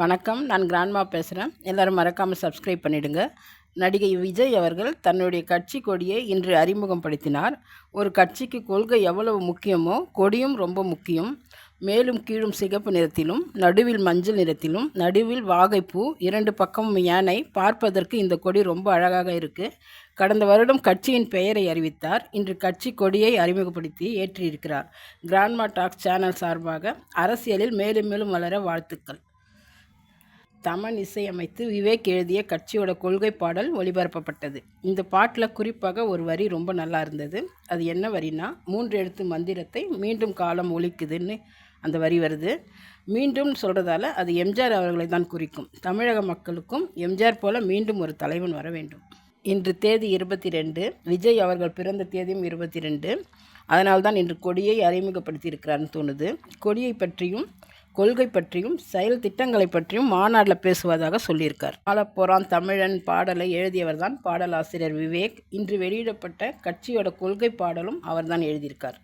வணக்கம். நான் கிராண்ட்மா பேசுகிறேன் எல்லோரும் மறக்காமல் சப்ஸ்கிரைப் பண்ணிடுங்க. நடிகை விஜய் அவர்கள் தன்னுடைய கட்சி கொடியை இன்று அறிமுகப்படுத்தினார் ஒரு கட்சிக்கு கொள்கை எவ்வளவு முக்கியமோ கொடியும் ரொம்ப முக்கியம். மேலும் கீழும் சிகப்பு நிறத்திலும் நடுவில் மஞ்சள் நிறத்திலும் நடுவில் வாகைப்பூ இரண்டு பக்கமும் யானை பார்ப்பதற்கு இந்த கொடி ரொம்ப அழகாக இருக்குது கடந்த வருடம் கட்சியின் பெயரை அறிவித்தார். இன்று கட்சி கொடியை அறிமுகப்படுத்தி ஏற்றியிருக்கிறார். கிராண்ட்மா டாக்ஸ் சேனல் சார்பாக அரசியலில் மேலும் மேலும் வளர வாழ்த்துக்கள். தமன் இசையமைத்து விவேக் எழுதிய கட்சியோட கொள்கை பாடல் ஒளிபரப்பப்பட்டது. இந்த பாட்டில் குறிப்பாக ஒரு வரி ரொம்ப நல்லா இருந்தது. அது என்ன வரினா மூன்று எழுத்து மந்திரத்தை மீண்டும் காலம் ஒழிக்குதுன்னு அந்த வரி வருது. மீண்டும் சொல்கிறதால அது எம்ஜிஆர் அவர்களை தான் குறிக்கும். தமிழக மக்களுக்கும் எம்ஜிஆர் போல மீண்டும் ஒரு தலைவன் வர வேண்டும். இன்று தேதி இருபத்தி ரெண்டு விஜய் அவர்கள் பிறந்த தேதியும் இருபத்தி ரெண்டு அதனால்தான் இன்று கொடியை அறிமுகப்படுத்தியிருக்கிறார்னு தோணுது. கொடியை பற்றியும் கொள்கை பற்றியும் செயல் திட்டங்களை பற்றியும் மாநாட்டில் பேசுவதாக சொல்லியிருக்கார். ஆலப்போரான் தமிழன் பாடலை எழுதியவர் தான் பாடலாசிரியர் விவேக். இன்று வெளியிடப்பட்ட கட்சியோட கொள்கை பாடலும் அவர்தான் எழுதியிருக்கார்.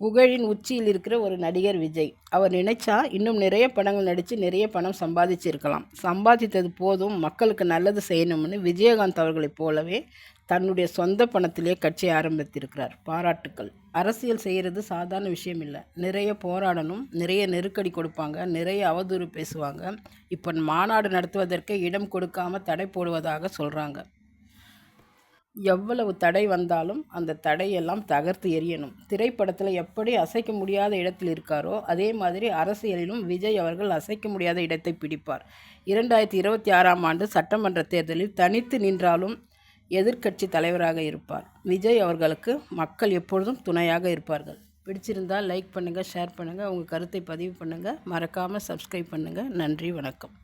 புகழின் உச்சியில் இருக்கிற ஒரு நடிகர் விஜய். அவர் நினைச்சா இன்னும் நிறைய படங்கள் நடித்து நிறைய பணம் சம்பாதிச்சிருக்கலாம். சம்பாதித்தது போதும் மக்களுக்கு நல்லது செய்யணும்னு விஜயகாந்த் அவர்களைப் போலவே தன்னுடைய சொந்த பணத்திலே கட்சி ஆரம்பித்திருக்கிறார். பாராட்டுக்கள். அரசியல் செய்கிறது சாதாரண விஷயம் இல்லை. நிறைய போராடணும் நிறைய நெருக்கடி கொடுப்பாங்க நிறைய அவதூறு பேசுவாங்க. இப்போ மாநாடு நடத்துவதற்கே இடம் கொடுக்காம தடை போடுவதாக சொல்கிறாங்க எவ்வளவு தடை வந்தாலும் அந்த தடையெல்லாம் தகர்த்து எரியணும் திரைப்படத்தில் எப்படி அசைக்க முடியாத இடத்தில் இருக்காரோ அதே மாதிரி அரசியலிலும் விஜய் அவர்கள் அசைக்க முடியாத இடத்தை பிடிப்பார். இரண்டாயிரத்தி இருபத்தி ஆறாம் ஆண்டு சட்டமன்ற தேர்தலில் தனித்து நின்றாலும் எதிர்க்கட்சி தலைவராக இருப்பார். விஜய் அவர்களுக்கு மக்கள் எப்பொழுதும் துணையாக இருப்பார்கள். பிடிச்சிருந்தால் லைக் பண்ணுங்கள் ஷேர் பண்ணுங்கள் உங்கள் கருத்தை பதிவு பண்ணுங்கள் மறக்காமல் சப்ஸ்கிரைப் பண்ணுங்கள் நன்றி வணக்கம்.